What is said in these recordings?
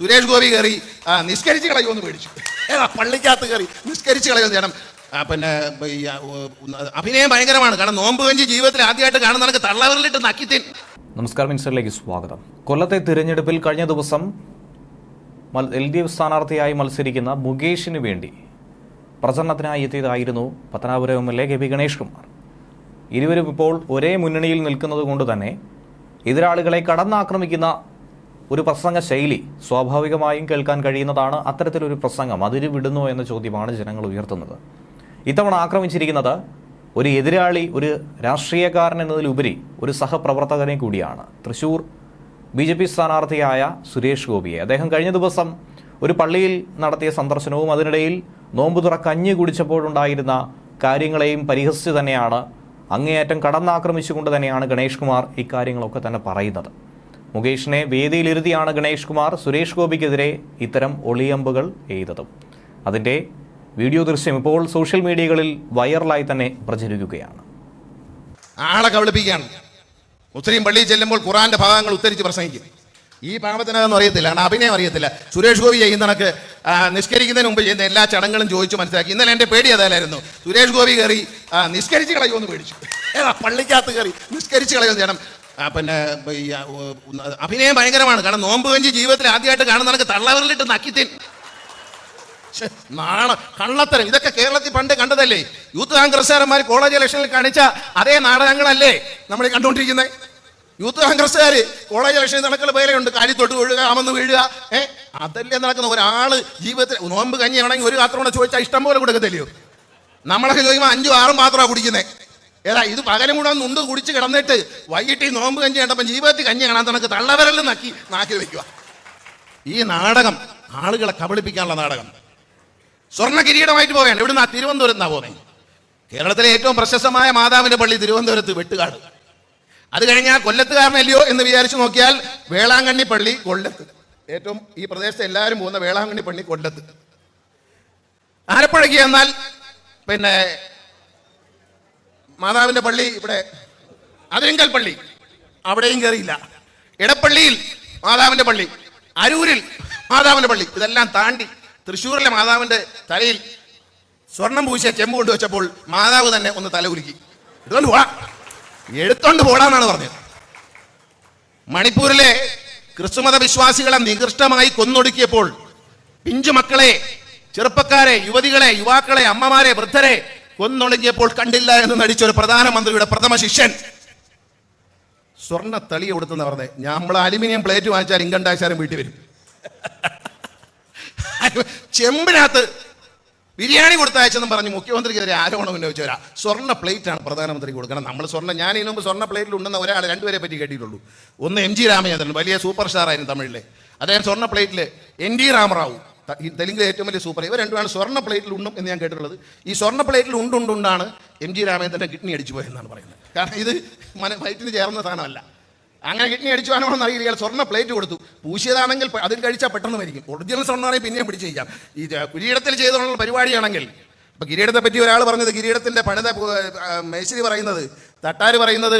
സുരേഷ് ഗോപി കയറി ആ, നിസ്കരിച്ച് കളയുമെന്ന് പേടിച്ചു. ഏതാ പള്ളിക്കകത്ത് കയറി നിസ്കരിച്ച് കളയുമെന്ന് ചേട്ടൻ പിന്നെ അഭിനയം ഭയങ്കരമാണ്. കാരണം നോമ്പ് കഞ്ചി ജീവിതത്തിൽ ആദ്യമായിട്ട് കാണുന്ന നിനക്ക് തള്ളവരിലിട്ട് നക്കിത്തിൻ. നമസ്കാരം മിനിസ്റ്ററിലേക്ക് സ്വാഗതം. കൊല്ലത്തെ തിരഞ്ഞെടുപ്പിൽ കഴിഞ്ഞ ദിവസം എൽ ഡി എഫ് സ്ഥാനാർത്ഥിയായി മത്സരിക്കുന്ന മുകേഷിന് വേണ്ടി പ്രചരണത്തിനായി എത്തിയതായിരുന്നു Pathanapuram M L A K P Ganesh Kumar. ഇരുവരും ഇപ്പോൾ ഒരേ മുന്നണിയിൽ നിൽക്കുന്നത് കൊണ്ട് തന്നെ എതിരാളികളെ കടന്നാക്രമിക്കുന്ന ഒരു പ്രസംഗ ശൈലി സ്വാഭാവികമായും കേൾക്കാൻ കഴിയുന്നതാണ് അത്തരത്തിലൊരു പ്രസംഗം. അതിര് വിടുന്നു എന്ന ചോദ്യമാണ് ജനങ്ങൾ ഉയർത്തുന്നത്. ഇത്തവണ ആക്രമിച്ചിരിക്കുന്നത് ഒരു എതിരാളി ഒരു രാഷ്ട്രീയക്കാരൻ എന്നതിലുപരി ഒരു സഹപ്രവർത്തകനെ കൂടിയാണ്. തൃശൂർ ബി ജെ പി സ്ഥാനാർത്ഥിയായ സുരേഷ് ഗോപിയെ. അദ്ദേഹം കഴിഞ്ഞ ദിവസം ഒരു പള്ളിയിൽ നടത്തിയ സന്ദർശനവും അതിനിടയിൽ നോമ്പുതുറ കഞ്ഞി കുടിച്ചപ്പോഴുണ്ടായിരുന്ന കാര്യങ്ങളെയും പരിഹസിച്ച് തന്നെയാണ് അങ്ങേയറ്റം കടന്നാക്രമിച്ചുകൊണ്ട് തന്നെയാണ് ഗണേഷ് കുമാർ ഇക്കാര്യങ്ങളൊക്കെ തന്നെ പറയുന്നത്. മുകേഷിനെ വേദിയിലിരുത്തിയാണ് ഗണേഷ് കുമാർ സുരേഷ് ഗോപിക്കെതിരെ ഇത്തരം ഒളിയമ്പുകൾ എയ്തതും അതിന്റെ വീഡിയോ ദൃശ്യം ഇപ്പോൾ സോഷ്യൽ മീഡിയകളിൽ വൈറലായി തന്നെ പ്രചരിക്കുകയാണ്. ആളെ കബളിപ്പിക്കുകയാണ്. മുസ്ലിം പള്ളിയിൽ ചെല്ലുമ്പോൾ ഖുറാന്റെ ഭാഗങ്ങൾ ഉത്തരിച്ച് പ്രസംഗിക്കും. ഈ പാപത്തിനതൊന്നും അറിയത്തില്ല കാരണം അഭിനയം അറിയത്തില്ല. സുരേഷ് ഗോപി ചെയ്യുന്ന കണക്ക് നിഷ്കരിക്കുന്നതിന് മുമ്പ് ചെയ്യുന്ന എല്ലാ ചടങ്ങുകളും ചോദിച്ചു മനസ്സിലാക്കി. ഇന്നലെ എന്റെ പേടി അതല്ലായിരുന്നു. സുരേഷ് ഗോപി കയറി നിഷ്കരിച്ച് കളയുമെന്ന് പേടിച്ചു. പള്ളിക്കകത്ത് കയറി നിഷ്കരിച്ച് കളയുമെന്ന് ചെയ്യണം. പിന്നെ അഭിനയം ഭയങ്കരമാണ്. കാരണം നോമ്പ് കഞ്ചി ജീവിതത്തിൽ ആദ്യമായിട്ട് കാണുന്ന കണക്ക് തള്ളവരിലിട്ട് നക്കിത്തിൻ. നാണ കള്ളത്തരം. ഇതൊക്കെ കേരളത്തിൽ പണ്ട് കണ്ടതല്ലേ? യൂത്ത് കോൺഗ്രസ്സുകാരന്മാർ കോളേജ് ഇലക്ഷനിൽ കാണിച്ച അതേ നാടകങ്ങളല്ലേ നമ്മൾ കണ്ടുകൊണ്ടിരിക്കുന്നത് യൂത്ത് കോൺഗ്രസ്സുകാർ കോളേജ് ഇലക്ഷനിൽ നടക്കുന്ന പേരെയുണ്ട്. കാലി തൊട്ട് വീഴുക അമന്ന് വീഴുക. ഏ അതല്ലേ നടക്കുന്ന? ഒരാൾ ജീവിതത്തിൽ നോമ്പ് കഞ്ഞി ആണെങ്കിൽ ഒരു പാത്രം കൂടെ ചോദിച്ചാൽ ഇഷ്ടം പോലെ കൊടുക്കത്തില്ലയോ? നമ്മളൊക്കെ ചോദിക്കുമ്പോൾ അഞ്ചും ആറും പാത്രമാണ് കുടിക്കുന്നത് ഏതാ ഇത് പകരം കൂടെ നുണ്ട് കുടിച്ച് കിടന്നിട്ട് വൈകിട്ട് ഈ നോമ്പ് കഞ്ഞി കണ്ടപ്പോൾ ജീവിതത്തിൽ കഞ്ഞി കാണാൻ തനക്ക് തള്ളവരെല്ലാം നക്കി നാക്കി വയ്ക്കുക ഈ നാടകം ആളുകളെ കബളിപ്പിക്കാനുള്ള നാടകം. സ്വർണ കിരീടമായിട്ട് പോവുകയാണ്. ഇവിടുന്ന് ആ തിരുവനന്തപുരത്ത് നിന്നാണ് പോകുന്നത്. കേരളത്തിലെ ഏറ്റവും പ്രശസ്തമായ മാതാവിന്റെ പള്ളി തിരുവനന്തപുരത്ത് വെട്ടുകാട്. അത് കഴിഞ്ഞാൽ കൊല്ലത്തുകാരനല്ലയോ എന്ന് വിചാരിച്ചു നോക്കിയാൽ വേളാങ്കണ്ണി പള്ളി കൊല്ലത്ത്. ഏറ്റവും ഈ പ്രദേശത്തെ എല്ലാവരും പോകുന്ന വേളാങ്കണ്ണി പള്ളി കൊല്ലത്ത്. ആലപ്പുഴയ്ക്ക് എന്നാൽ പിന്നെ മാതാവിന്റെ പള്ളി ഇവിടെ അതിരിങ്കൽ പള്ളി. അവിടെയും കയറിയില്ല ഇടപ്പള്ളിയിൽ മാതാവിന്റെ പള്ളി. അരൂരിൽ മാതാവിന്റെ പള്ളി. ഇതെല്ലാം താണ്ടി തൃശ്ശൂരിലെ മാതാവിന്റെ തലയിൽ സ്വർണം പൂശിയ ചെമ്പ് കൊണ്ടുവച്ചപ്പോൾ മാതാവ് തന്നെ ഒന്ന് തല ഉരുക്കി എടുത്തോണ്ട് പോടാ എടുത്തോണ്ട് പോടാന്നാണ് പറഞ്ഞത്. മണിപ്പൂരിലെ ക്രിസ്തുമത വിശ്വാസികളെ നികൃഷ്ടമായി കൊന്നൊടുക്കിയപ്പോൾ പിഞ്ചു മക്കളെ ചെറുപ്പക്കാരെ യുവതികളെ യുവാക്കളെ അമ്മമാരെ വൃദ്ധരെ കൊന്നൊടുക്കിയപ്പോൾ കണ്ടില്ല എന്ന് നടിച്ച ഒരു പ്രധാനമന്ത്രിയുടെ പ്രഥമ ശിഷ്യൻ. സ്വർണ തളി കൊടുത്തെന്ന് പറഞ്ഞത് നമ്മൾ അലുമിനിയം പ്ലേറ്റ് വാങ്ങിച്ചാൽ ടാക്സാരും വീട്ടിൽ വരും. ചെമ്പിനകത്ത് ബിരിയാണി കൊടുത്തയച്ചെന്നും പറഞ്ഞ് മുഖ്യമന്ത്രിക്കെതിരെ ആരോപണം ഉന്നയിച്ചവരാ സ്വർണ ആണ് പ്രധാനമന്ത്രി കൊടുക്കണം നമ്മൾ സ്വർണ ഞാൻ മുമ്പ് സ്വർണ പ്ലേറ്റിൽ ഉണ്ടെന്ന ഒരാൾ രണ്ടുപേരെ പറ്റി കേട്ടിട്ടുള്ളൂ. ഒന്ന് എം ജി രാമചന്ദ്രൻ വലിയ സൂപ്പർ സ്റ്റാർ ആയിരുന്നു തമിഴിലെ. അദ്ദേഹം സ്വർണ പ്ലേറ്റിൽ എൻ ഡി രാമറാവു. തെലുങ്കിലെ ഏറ്റവും വലിയ സൂപ്പർ ഇവർ രണ്ടുമാണ് സ്വർണ പ്ലേറ്റിൽ ഉണ്ടും എന്ന് ഞാൻ കേട്ടിട്ടുള്ളത്. ഈ സ്വർണ പ്ലേറ്റിൽ ഉണ്ടുണ്ടുണ്ടാണ് എം ജി രാമേന്ദ്രന്റെ കിഡ്നി അടിച്ചു പോയെന്നാണ് പറയുന്നത്. കാരണം ഇത് മന വയറ്റിന് ചേർന്ന സാധനമല്ല. അങ്ങനെ കിഡ്നി അടിച്ചു പോകാനോന്ന് അറിയില്ല. ഇയാൾ സ്വർണ പ്ലേറ്റ് കൊടുത്തു. പൂശിയതാണെങ്കിൽ അതിൽ കഴിച്ചാൽ പെട്ടെന്ന് മരിക്കും. ഒറിജിനൽ സ്വർണമാണെങ്കിൽ പിന്നെയും പിടിച്ച് ചെയ്യാം ഈ കുരിയിടത്തിൽ ചെയ്തുള്ള പരിപാടിയാണെങ്കിൽ ഇപ്പൊ കിരീടത്തെ പറ്റി ഒരാൾ പറഞ്ഞത് കിരീടത്തിന്റെ പണിത മേശരി പറയുന്നത് തട്ടാര് പറയുന്നത്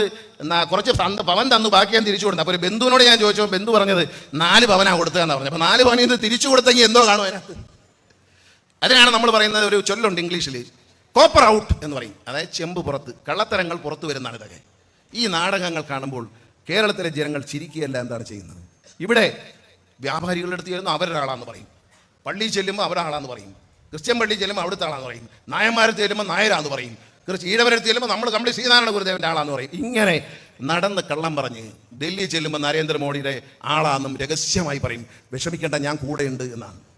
കുറച്ച് പവൻ തന്നു ബാക്കി ഞാൻ തിരിച്ചു കൊടുത്തു. അപ്പോൾ ഒരു ബന്ധുവിനോട് ഞാൻ ചോദിച്ചു ബന്ധു പറഞ്ഞത് നാല് പവനാ കൊടുത്തതെന്ന് പറഞ്ഞു. അപ്പോൾ നാല് പവനിൽ തിരിച്ചു കൊടുത്തെങ്കിൽ എന്തോ കാണും അതിനകത്ത്. അതിനാണ് നമ്മൾ പറയുന്നത് ഒരു ചൊല്ലുണ്ട് ഇംഗ്ലീഷിൽ. കോപ്പർ ഔട്ട് എന്ന് പറയും. അതായത് ചെമ്പ് പുറത്ത് കള്ളത്തരങ്ങൾ പുറത്തു വരുന്നതാണ് ഇതൊക്കെ. ഈ നാടകങ്ങൾ കാണുമ്പോൾ കേരളത്തിലെ ജനങ്ങൾ ചിരിക്കുകയല്ല എന്താണ് ചെയ്യുന്നത്? ഇവിടെ വ്യാപാരികളുടെ അടുത്ത് ചെല്ലുന്നു അവരൊരാളാന്ന് പറയും. പള്ളിയിൽ ചെല്ലുമ്പോൾ അവരാളാന്ന് പറയും. ക്രിസ്ത്യൻ പള്ളിയിൽ ചെല്ലുമ്പോൾ അവിടുത്തെ ആളാന്ന് പറയും. നായന്മാരത്ത് ചെല്ലുമ്പോൾ നായരാന്ന് പറയും. ഈഴവരത്ത് ചെല്ലുമ്പോൾ നമ്മൾ നമ്മുടെ ശ്രീനാരായണ ഗുരുദേവന്റെ ആളാന്ന് പറയും. ഇങ്ങനെ നടന്ന് കള്ളം പറഞ്ഞ് ഡൽഹി ചെല്ലുമ്പോൾ നരേന്ദ്രമോദിയുടെ ആളാന്നും രഹസ്യമായി പറയും. വിഷമിക്കേണ്ട ഞാൻ കൂടെയുണ്ട് എന്നാണ്.